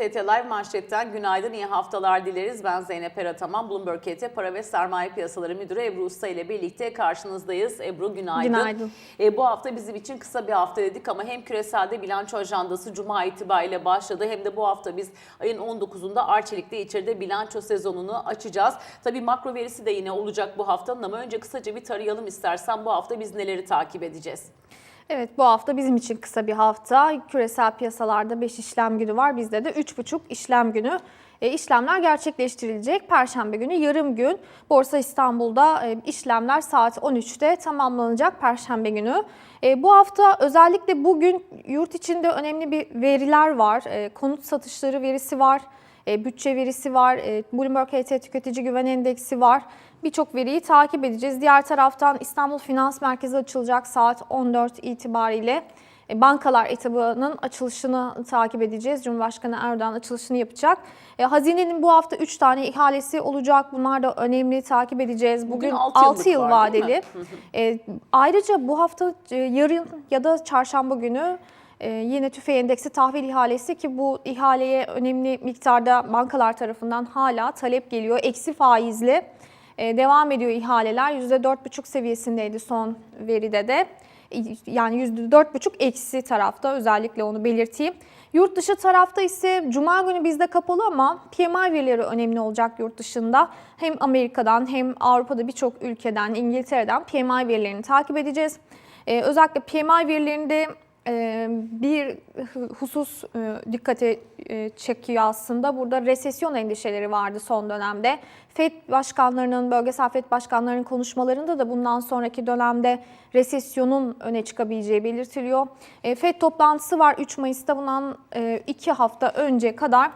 ET Live manşetten günaydın, iyi haftalar dileriz. Ben Zeynep Erataman, Bloomberg ET Para ve Sermaye Piyasaları Müdürü Ebru Usta ile birlikte karşınızdayız. Ebru günaydın. Günaydın. E, bu hafta bizim için kısa bir hafta dedik ama hem küreselde bilanço ajandası Cuma itibariyle başladı hem de bu hafta biz ayın 19'unda Arçelik'te içeride bilanço sezonunu açacağız. Tabii makro verisi de yine olacak bu haftanın ama önce kısaca bir tarayalım istersen bu hafta biz neleri takip edeceğiz? Evet bu hafta bizim için kısa bir hafta. Küresel piyasalarda 5 işlem günü var. Bizde de 3,5 işlem günü. E, işlemler gerçekleştirilecek. Perşembe günü yarım gün Borsa İstanbul'da e, işlemler saat 13'te tamamlanacak Perşembe günü. E, bu hafta özellikle bugün yurt içinde önemli bir veriler var. Konut satışları verisi var. Bütçe verisi var, Bloomberg HT Tüketici Güven Endeksi var. Birçok veriyi takip edeceğiz. Diğer taraftan İstanbul Finans Merkezi açılacak saat 14 itibariyle. E, Bankalar etabının açılışını takip edeceğiz. Cumhurbaşkanı Erdoğan açılışını yapacak. E, Hazinenin bu hafta 3 tane ihalesi olacak. Bunlar da önemli takip edeceğiz. Bugün, Bugün 6 altı yıl var, vadeli. E, ayrıca bu hafta yarın ya da çarşamba günü ee, yine tüfe endeksi tahvil ihalesi ki bu ihaleye önemli miktarda bankalar tarafından hala talep geliyor. Eksi faizli devam ediyor ihaleler. %4,5 seviyesindeydi son veride de. Yani %4,5 eksi tarafta özellikle onu belirteyim. Yurt dışı tarafta ise Cuma günü bizde kapalı ama PMI verileri önemli olacak yurt dışında. Hem Amerika'dan hem Avrupa'da birçok ülkeden, İngiltere'den PMI verilerini takip edeceğiz. Ee, özellikle PMI verilerinde bir husus e, dikkate e, çekiyor aslında. Burada resesyon endişeleri vardı son dönemde. FED başkanlarının, bölgesel FED başkanlarının konuşmalarında da bundan sonraki dönemde resesyonun öne çıkabileceği belirtiliyor. E, FED toplantısı var 3 Mayıs'ta bundan 2 hafta önce kadar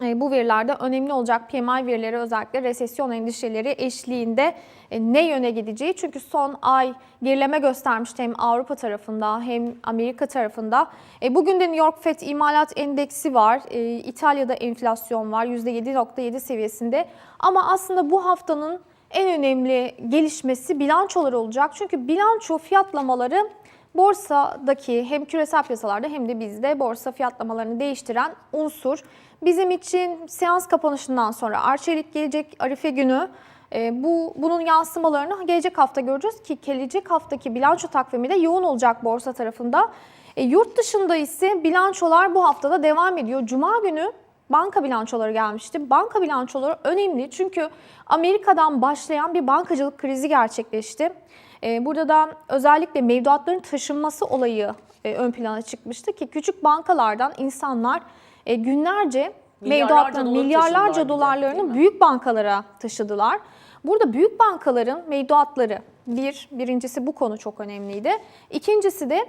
bu verilerde önemli olacak PMI verileri özellikle resesyon endişeleri eşliğinde e, ne yöne gideceği. Çünkü son ay gerileme göstermişti hem Avrupa tarafında hem Amerika tarafında. E, bugün de New York Fed imalat endeksi var. İtalya'da enflasyon var %7.7 seviyesinde. Ama aslında bu haftanın en önemli gelişmesi bilançolar olacak. Çünkü bilanço fiyatlamaları borsadaki hem küresel piyasalarda hem de bizde borsa fiyatlamalarını değiştiren unsur. Bizim için seans kapanışından sonra Arçelik gelecek Arife günü e, bu bunun yansımalarını gelecek hafta göreceğiz ki gelecek haftaki bilanço takvimi de yoğun olacak borsa tarafında. E, yurt dışında ise bilançolar bu haftada devam ediyor. Cuma günü banka bilançoları gelmişti. Banka bilançoları önemli çünkü Amerika'dan başlayan bir bankacılık krizi gerçekleşti. E, burada da özellikle mevduatların taşınması olayı e, ön plana çıkmıştı ki küçük bankalardan insanlar e, günlerce Milyarlarca dolar milyarlarca de, dolarlarını büyük bankalara taşıdılar. Burada büyük bankaların mevduatları bir, birincisi bu konu çok önemliydi. İkincisi de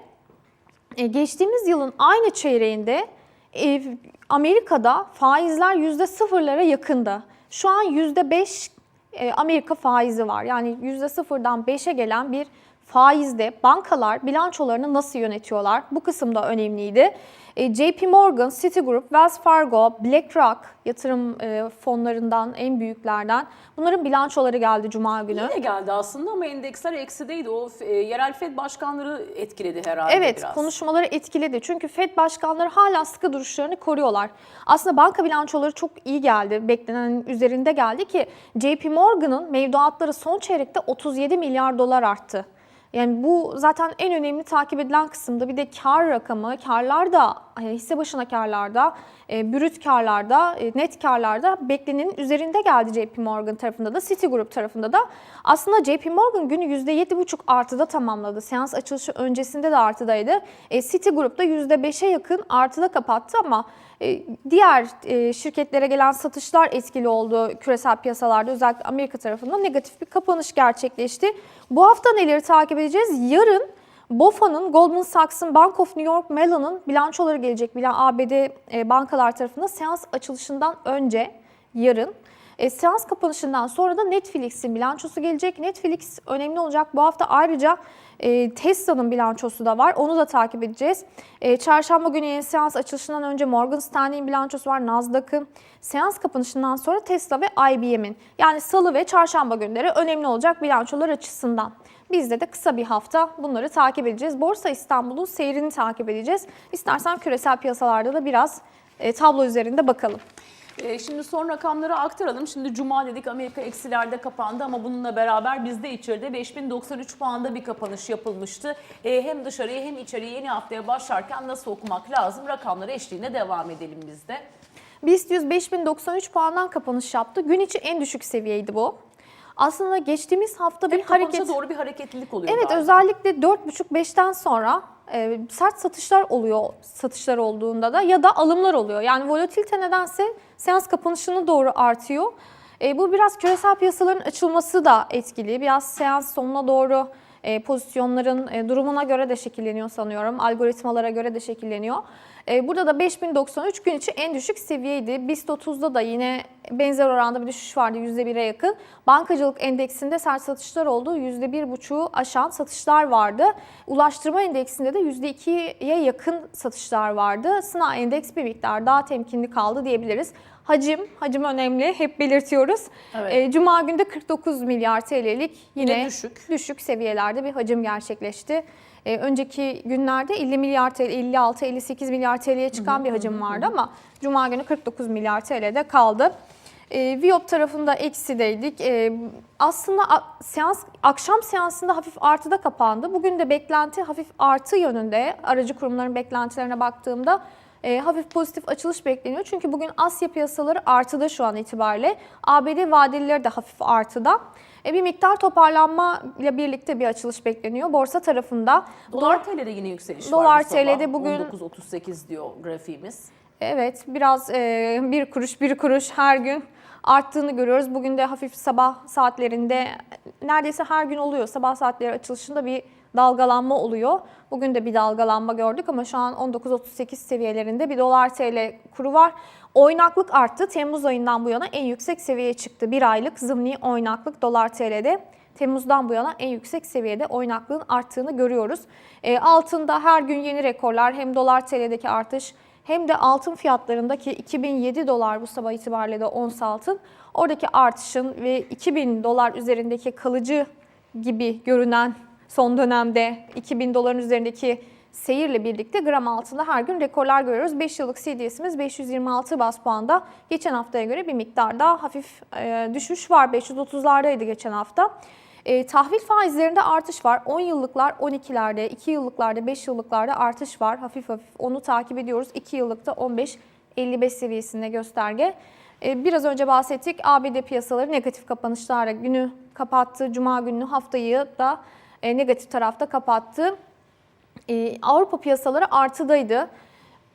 e, geçtiğimiz yılın aynı çeyreğinde e, Amerika'da faizler yüzde sıfırlara yakındı. Şu an yüzde beş e, Amerika faizi var. Yani yüzde sıfırdan beşe gelen bir faizde bankalar bilançolarını nasıl yönetiyorlar? Bu kısım da önemliydi. E, JP Morgan, Citigroup, Wells Fargo, BlackRock yatırım e, fonlarından en büyüklerden bunların bilançoları geldi Cuma günü. Yine geldi aslında ama endeksler eksideydi. O e, yerel FED başkanları etkiledi herhalde Evet, biraz. konuşmaları etkiledi. Çünkü FED başkanları hala sıkı duruşlarını koruyorlar. Aslında banka bilançoları çok iyi geldi. Beklenenin üzerinde geldi ki JP Morgan'ın mevduatları son çeyrekte 37 milyar dolar arttı. Yani bu zaten en önemli takip edilen kısımda bir de kar rakamı, karlar da e, hisse başına karlarda, e, brüt karlarda, e, net karlarda beklenenin üzerinde geldi JP Morgan tarafında da, Citigroup tarafında da. Aslında JP Morgan günü %7,5 artıda tamamladı. Seans açılışı öncesinde de artıdaydı. E, Citigroup da %5'e yakın artıda kapattı ama diğer e, şirketlere gelen satışlar etkili oldu küresel piyasalarda özellikle Amerika tarafında negatif bir kapanış gerçekleşti. Bu hafta neleri takip edeceğiz? Yarın BOFA'nın, Goldman Sachs'ın, Bank of New York Mellon'ın bilançoları gelecek. Bilan ABD e, bankalar tarafında seans açılışından önce yarın. E, seans kapanışından sonra da Netflix'in bilançosu gelecek. Netflix önemli olacak. Bu hafta ayrıca e, Tesla'nın bilançosu da var. Onu da takip edeceğiz. E, çarşamba günü yeni seans açılışından önce Morgan Stanley'in bilançosu var. Nasdaq'ın seans kapanışından sonra Tesla ve IBM'in yani salı ve çarşamba günleri önemli olacak bilançolar açısından. Bizde de kısa bir hafta bunları takip edeceğiz. Borsa İstanbul'un seyrini takip edeceğiz. İstersen küresel piyasalarda da biraz e, tablo üzerinde bakalım. Ee, Şimdi son rakamları aktaralım. Şimdi Cuma dedik Amerika eksilerde kapandı ama bununla beraber bizde içeride 5093 puanda bir kapanış yapılmıştı. Ee, Hem dışarıya hem içeriye yeni haftaya başlarken nasıl okumak lazım? Rakamları eşliğinde devam edelim biz de. BIST 100 5093 puandan kapanış yaptı. Gün içi en düşük seviyeydi bu. Aslında geçtiğimiz hafta bir Hep kapanışa hareket... doğru bir hareketlilik oluyor Evet galiba. özellikle 4.5-5'ten sonra e, sert satışlar oluyor satışlar olduğunda da ya da alımlar oluyor. Yani volatilite nedense seans kapanışına doğru artıyor. E, bu biraz küresel piyasaların açılması da etkili. Biraz seans sonuna doğru e, pozisyonların e, durumuna göre de şekilleniyor sanıyorum. Algoritmalara göre de şekilleniyor. E, burada da 5093 gün içi en düşük seviyeydi. BIST 30'da da yine benzer oranda bir düşüş vardı %1'e yakın. Bankacılık endeksinde sert satışlar oldu. %1,5'u aşan satışlar vardı. Ulaştırma endeksinde de %2'ye yakın satışlar vardı. Sınav endeks bir miktar daha temkinli kaldı diyebiliriz. Hacim, hacim önemli. Hep belirtiyoruz. Evet. E, Cuma günde 49 milyar TL'lik yine, Yine düşük. düşük seviyelerde bir hacim gerçekleşti. Ee, önceki günlerde 50 milyar TL, 56-58 milyar TL'ye çıkan bir hacim vardı ama Cuma günü 49 milyar TL'de kaldı. Ee, Viyop tarafında eksideydik. Ee, aslında seans akşam seansında hafif artıda kapandı. Bugün de beklenti hafif artı yönünde. Aracı kurumların beklentilerine baktığımda e, hafif pozitif açılış bekleniyor. Çünkü bugün Asya piyasaları artıda şu an itibariyle. ABD vadelileri de hafif artıda. E, bir miktar toparlanma ile birlikte bir açılış bekleniyor. Borsa tarafında Dolar TL'de yine yükseliş Dolar var sabah. TL'de bugün- 19.38 diyor grafiğimiz. Evet, biraz e, bir kuruş bir kuruş her gün arttığını görüyoruz. Bugün de hafif sabah saatlerinde neredeyse her gün oluyor. Sabah saatleri açılışında bir dalgalanma oluyor. Bugün de bir dalgalanma gördük ama şu an 19.38 seviyelerinde bir dolar TL kuru var. Oynaklık arttı. Temmuz ayından bu yana en yüksek seviyeye çıktı. Bir aylık zımni oynaklık dolar TL'de. Temmuz'dan bu yana en yüksek seviyede oynaklığın arttığını görüyoruz. E, altında her gün yeni rekorlar hem dolar TL'deki artış hem de altın fiyatlarındaki 2007 dolar bu sabah itibariyle de ons altın. Oradaki artışın ve 2000 dolar üzerindeki kalıcı gibi görünen son dönemde 2000 doların üzerindeki seyirle birlikte gram altında her gün rekorlar görüyoruz. 5 yıllık CDS'imiz 526 bas puanda. Geçen haftaya göre bir miktar daha hafif e, düşüş var. 530'lardaydı geçen hafta. E, tahvil faizlerinde artış var. 10 yıllıklar 12'lerde, 2 yıllıklarda, 5 yıllıklarda artış var. Hafif hafif onu takip ediyoruz. 2 yıllıkta 15-55 seviyesinde gösterge. E, biraz önce bahsettik ABD piyasaları negatif kapanışlarla günü kapattı. Cuma günü haftayı da negatif tarafta kapattı. E, Avrupa piyasaları artıdaydı.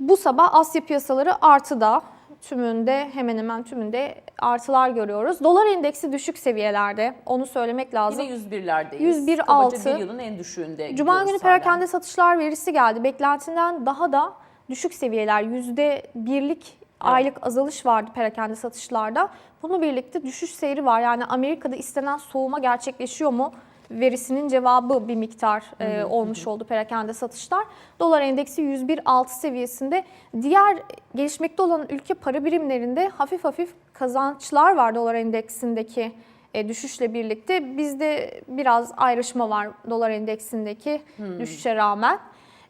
Bu sabah Asya piyasaları artıda. Tümünde hemen hemen tümünde artılar görüyoruz. Dolar endeksi düşük seviyelerde. Onu söylemek lazım. Yine 101'lerdeyiz. 101 Kabaca altı. bir yılın en düşüğünde Cuma günü perakende satışlar verisi geldi. Beklentinden daha da düşük seviyeler. %1'lik aylık azalış vardı perakende satışlarda. Bununla birlikte düşüş seyri var. Yani Amerika'da istenen soğuma gerçekleşiyor mu? Verisinin cevabı bir miktar e, olmuş oldu perakende satışlar. Dolar endeksi 101.6 seviyesinde. Diğer gelişmekte olan ülke para birimlerinde hafif hafif kazançlar var dolar endeksindeki e, düşüşle birlikte. Bizde biraz ayrışma var dolar endeksindeki düşüşe rağmen.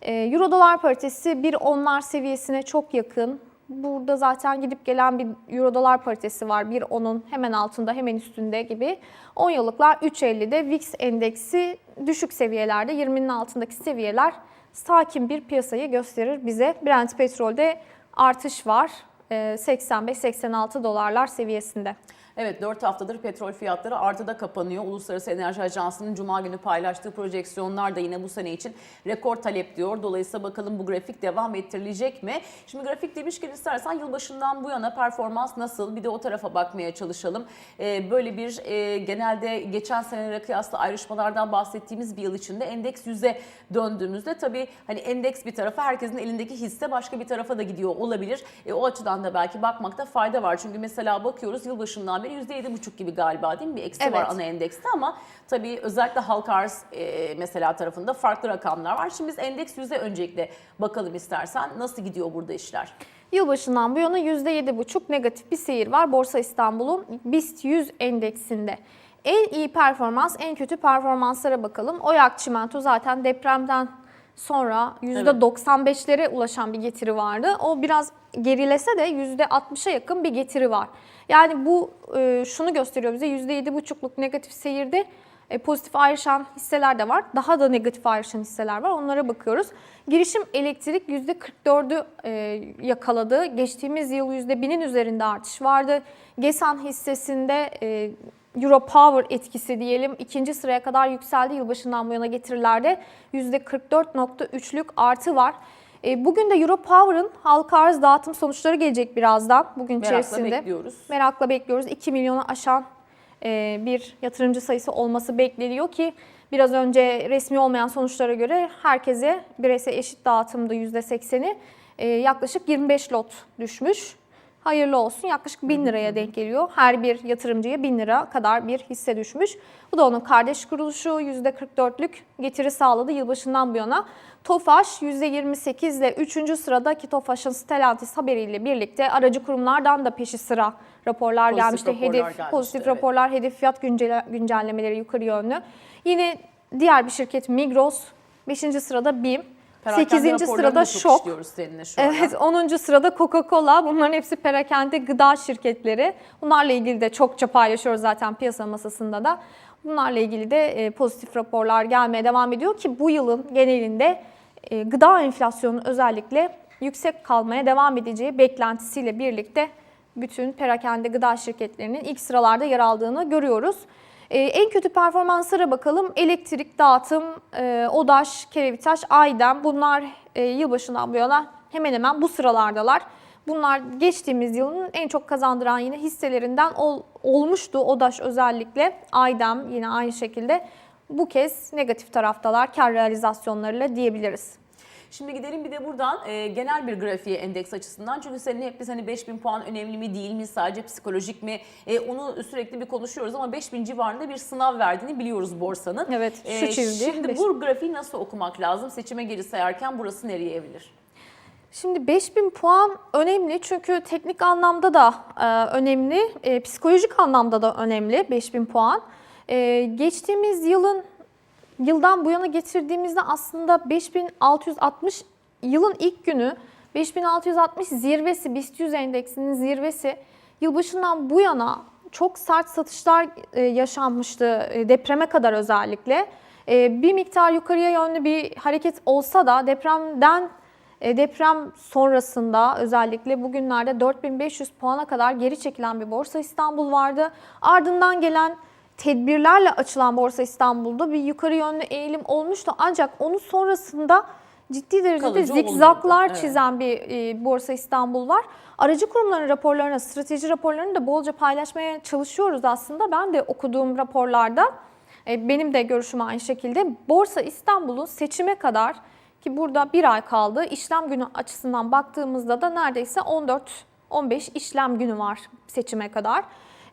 E, Euro dolar paritesi 1.10'lar seviyesine çok yakın. Burada zaten gidip gelen bir euro dolar paritesi var. 1.10'un hemen altında hemen üstünde gibi. 10 yıllıklar 3.50'de VIX endeksi düşük seviyelerde 20'nin altındaki seviyeler sakin bir piyasayı gösterir bize. Brent petrolde artış var. E, 85-86 dolarlar seviyesinde. Evet 4 haftadır petrol fiyatları artıda kapanıyor. Uluslararası Enerji Ajansı'nın Cuma günü paylaştığı projeksiyonlar da yine bu sene için rekor talep diyor. Dolayısıyla bakalım bu grafik devam ettirilecek mi? Şimdi grafik demişken istersen yılbaşından bu yana performans nasıl? Bir de o tarafa bakmaya çalışalım. Ee, böyle bir e, genelde geçen senelere kıyasla ayrışmalardan bahsettiğimiz bir yıl içinde endeks yüze döndüğümüzde tabii hani endeks bir tarafa herkesin elindeki hisse başka bir tarafa da gidiyor olabilir. E, o açıdan da belki bakmakta fayda var. Çünkü mesela bakıyoruz yılbaşından beri %7,5 gibi galiba değil mi? Bir eksi var Evet. ana endekste ama tabii özellikle halka arz e, mesela tarafında farklı rakamlar var. Şimdi biz endeks yüze öncelikle bakalım istersen. Nasıl gidiyor burada işler? Yılbaşından bu yana %7,5 negatif bir seyir var Borsa İstanbul'un BIST 100 endeksinde. En iyi performans, en kötü performanslara bakalım. Oyak Çimento zaten depremden sonra %95'lere ulaşan bir getiri vardı. O biraz gerilese de %60'a yakın bir getiri var. Yani bu e, şunu gösteriyor bize %7,5'luk negatif seyirde e, pozitif ayrışan hisseler de var. Daha da negatif ayrışan hisseler var. Onlara bakıyoruz. Girişim elektrik %44'ü e, yakaladı. Geçtiğimiz yıl %1000'in üzerinde artış vardı. GESAN hissesinde Europower etkisi diyelim ikinci sıraya kadar yükseldi. Yılbaşından bu yana getirilerde %44.3'lük artı var. E, Bugün de Europower'ın halka arz dağıtım sonuçları gelecek birazdan bugün Merakla içerisinde. bekliyoruz. Merakla bekliyoruz. 2 milyonu aşan e, bir yatırımcı sayısı olması bekleniyor ki biraz önce resmi olmayan sonuçlara göre herkese bireysel eşit dağıtımda %80'i e, yaklaşık 25 lot düşmüş. Hayırlı olsun yaklaşık 1000 liraya denk geliyor. Her bir yatırımcıya 1000 lira kadar bir hisse düşmüş. Bu da onun kardeş kuruluşu %44'lük getiri sağladı yılbaşından bu yana. Tofaş %28 ile 3. sırada ki Tofaş'ın Stellantis haberiyle birlikte aracı kurumlardan da peşi sıra raporlar Pozitif gelmişti. raporlar hedef gelmişti, pozitif evet. raporlar, hedef fiyat güncele- güncellemeleri yukarı yönlü. Yine diğer bir şirket Migros 5. sırada BİM. Perakende 8. raporlarını sırada Şok. seninle şu. Evet 10. sırada Coca-Cola. Bunların hepsi perakende gıda şirketleri. Bunlarla ilgili de çokça paylaşıyoruz zaten piyasa masasında da. Bunlarla ilgili de e, pozitif raporlar gelmeye devam ediyor ki bu yılın genelinde e, gıda enflasyonu özellikle yüksek kalmaya devam edeceği beklentisiyle birlikte bütün perakende gıda şirketlerinin ilk sıralarda yer aldığını görüyoruz. Ee, en kötü performanslara bakalım. Elektrik, dağıtım, e, ODAŞ, Kerevitaş, Aydem bunlar e, yılbaşından bu yana hemen hemen bu sıralardalar. Bunlar geçtiğimiz yılın en çok kazandıran yine hisselerinden ol- olmuştu ODAŞ özellikle. Aydem yine aynı şekilde bu kez negatif taraftalar kar realizasyonlarıyla diyebiliriz. Şimdi gidelim bir de buradan e, genel bir grafiğe endeks açısından. Çünkü senin hep biz hani 5000 puan önemli mi değil mi sadece psikolojik mi E, onu sürekli bir konuşuyoruz ama 5000 civarında bir sınav verdiğini biliyoruz borsanın. Evet, şu E, çizgi, Şimdi beş- bu grafiği nasıl okumak lazım? Seçime geri sayarken burası nereye evrilir? Şimdi 5000 puan önemli çünkü teknik anlamda da e, önemli, e, psikolojik anlamda da önemli 5000 puan. E, geçtiğimiz yılın yıldan bu yana getirdiğimizde aslında 5660 yılın ilk günü 5660 zirvesi BIST 100 endeksinin zirvesi yılbaşından bu yana çok sert satışlar e, yaşanmıştı e, depreme kadar özellikle. E, Bir miktar yukarıya yönlü bir hareket olsa da depremden Deprem sonrasında özellikle bugünlerde 4500 puana kadar geri çekilen bir Borsa İstanbul vardı. Ardından gelen tedbirlerle açılan Borsa İstanbul'da bir yukarı yönlü eğilim olmuştu. Ancak onun sonrasında ciddi derecede Kalıcı zikzaklar olmadı, evet. çizen bir e, Borsa İstanbul var. Aracı kurumların raporlarına, strateji raporlarını da bolca paylaşmaya çalışıyoruz aslında. Ben de okuduğum raporlarda e, benim de görüşüm aynı şekilde. Borsa İstanbul'un seçime kadar ki burada bir ay kaldı. İşlem günü açısından baktığımızda da neredeyse 14-15 işlem günü var seçime kadar.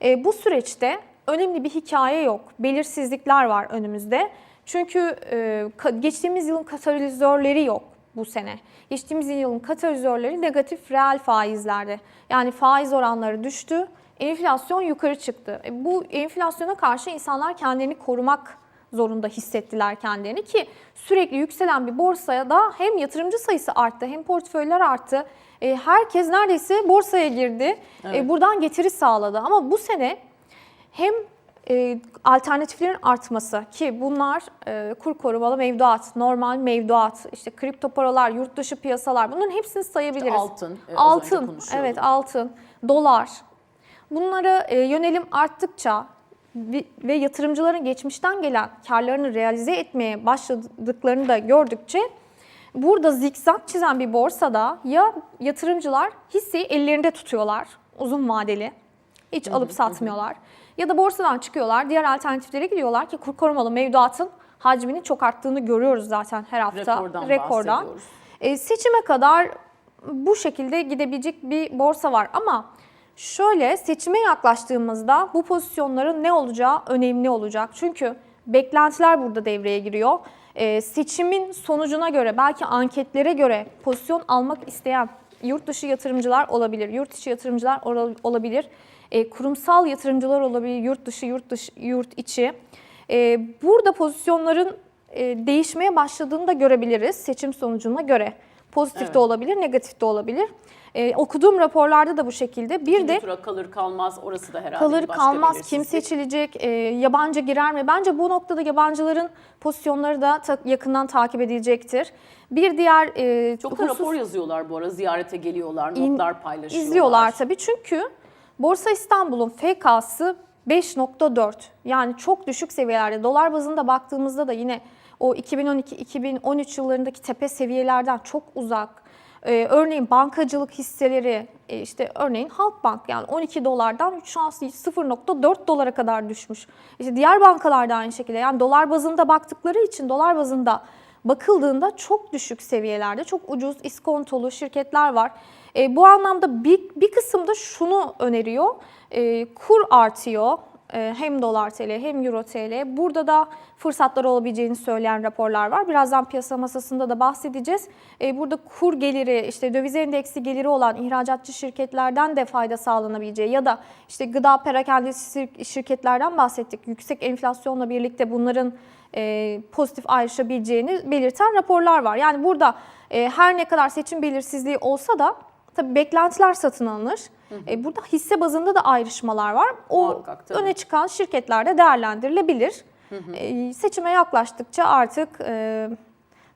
E, bu süreçte önemli bir hikaye yok. Belirsizlikler var önümüzde. Çünkü e, geçtiğimiz yılın katalizörleri yok bu sene. Geçtiğimiz yılın katalizörleri negatif reel faizlerde. Yani faiz oranları düştü, enflasyon yukarı çıktı. E, bu enflasyona karşı insanlar kendini korumak zorunda hissettiler kendilerini ki sürekli yükselen bir borsaya da hem yatırımcı sayısı arttı hem portföyler arttı. E, herkes neredeyse borsaya girdi. E, Evet. buradan getiri sağladı ama bu sene hem e, alternatiflerin artması ki bunlar e, kur korumalı mevduat, normal mevduat, işte kripto paralar, yurt dışı piyasalar bunların hepsini sayabiliriz. altın, e, altın, evet altın, dolar. Bunlara e, yönelim arttıkça ve yatırımcıların geçmişten gelen karlarını realize etmeye başladıklarını da gördükçe burada zikzak çizen bir borsada ya yatırımcılar hisseyi ellerinde tutuyorlar uzun vadeli hiç alıp satmıyorlar ya da borsadan çıkıyorlar diğer alternatiflere gidiyorlar ki kur korumalı mevduatın hacminin çok arttığını görüyoruz zaten her hafta Rekordan bahsediyoruz. e, seçime kadar bu şekilde gidebilecek bir borsa var ama şöyle seçime yaklaştığımızda bu pozisyonların ne olacağı önemli olacak. Çünkü beklentiler burada devreye giriyor. E, seçimin sonucuna göre belki anketlere göre pozisyon almak isteyen yurt dışı yatırımcılar olabilir, yurt içi yatırımcılar ol- olabilir, e, kurumsal yatırımcılar olabilir, yurt dışı, yurt dışı, yurt içi. E, burada pozisyonların e, değişmeye başladığını da görebiliriz seçim sonucuna göre. Pozitif Evet. de olabilir, negatif de olabilir. E, okuduğum raporlarda da bu şekilde. Bir İkinci de tura kalır kalmaz orası da herhalde kalır kalmaz kim seçilecek, e, yabancı girer mi? Bence bu noktada yabancıların pozisyonları da ta- yakından takip edilecektir. Bir diğer e, Çok da husus- rapor yazıyorlar bu ara ziyarete geliyorlar, notlar paylaşıyorlar. İzliyorlar tabii çünkü Borsa İstanbul'un FK'sı 5.4 yani çok düşük seviyelerde. Dolar bazında baktığımızda da yine o 2012-2013 yıllarındaki tepe seviyelerden çok uzak. Ee, örneğin bankacılık hisseleri e, işte örneğin Halkbank yani 12 dolardan şu an 0.4 dolara kadar düşmüş. İşte diğer bankalar da aynı şekilde yani dolar bazında baktıkları için dolar bazında bakıldığında çok düşük seviyelerde çok ucuz iskontolu şirketler var. E, bu anlamda bir, bir kısım da şunu öneriyor. E, kur artıyor. E, hem dolar TL hem euro TL. Burada da fırsatlar olabileceğini söyleyen raporlar var. Birazdan piyasa masasında da bahsedeceğiz. E, burada kur geliri, işte döviz endeksi geliri olan ihracatçı şirketlerden de fayda sağlanabileceği ya da işte gıda perakendesi şir- şirketlerden bahsettik. Yüksek enflasyonla birlikte bunların e, pozitif ayrışabileceğini belirten raporlar var. Yani burada e, her ne kadar seçim belirsizliği olsa da tabii beklentiler satın alınır. E, burada hisse bazında da ayrışmalar var. O Muhakkak, tabii. öne çıkan şirketlerde değerlendirilebilir. E, seçime yaklaştıkça artık e,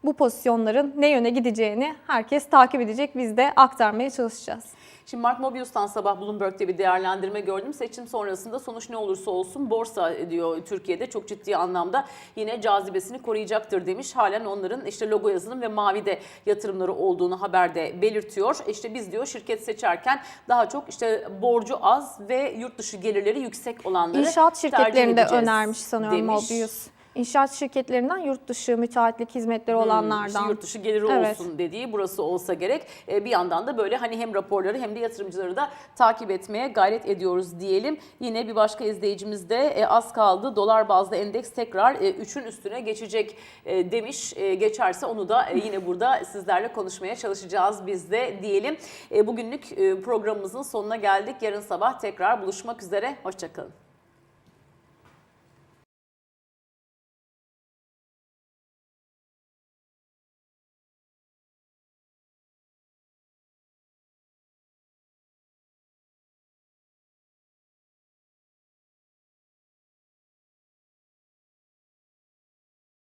bu pozisyonların ne yöne gideceğini herkes takip edecek. Biz de aktarmaya çalışacağız. Şimdi Mark Mobius'tan sabah Bloomberg'te bir değerlendirme gördüm. Seçim sonrasında sonuç ne olursa olsun borsa diyor Türkiye'de çok ciddi anlamda yine cazibesini koruyacaktır demiş. Halen onların işte logo yazılım ve mavide yatırımları olduğunu haberde belirtiyor. İşte biz diyor şirket seçerken daha çok işte borcu az ve yurt dışı gelirleri yüksek olanları İnşaat şirketlerinde önermiş sanıyorum demiş. Mobius. İnşaat şirketlerinden yurt dışı müteahhitlik hizmetleri İşte olanlardan. yurt dışı geliri Evet. olsun dediği burası olsa gerek. Ee, bir yandan da böyle hani hem raporları hem de yatırımcıları da takip etmeye gayret ediyoruz diyelim. Yine bir başka izleyicimiz de e, az kaldı. Dolar bazlı endeks tekrar 3'ün üstüne geçecek e, demiş. E, geçerse onu da e, yine burada sizlerle konuşmaya çalışacağız biz de diyelim. E, bugünlük e, programımızın sonuna geldik. Yarın sabah tekrar buluşmak üzere. Hoşçakalın.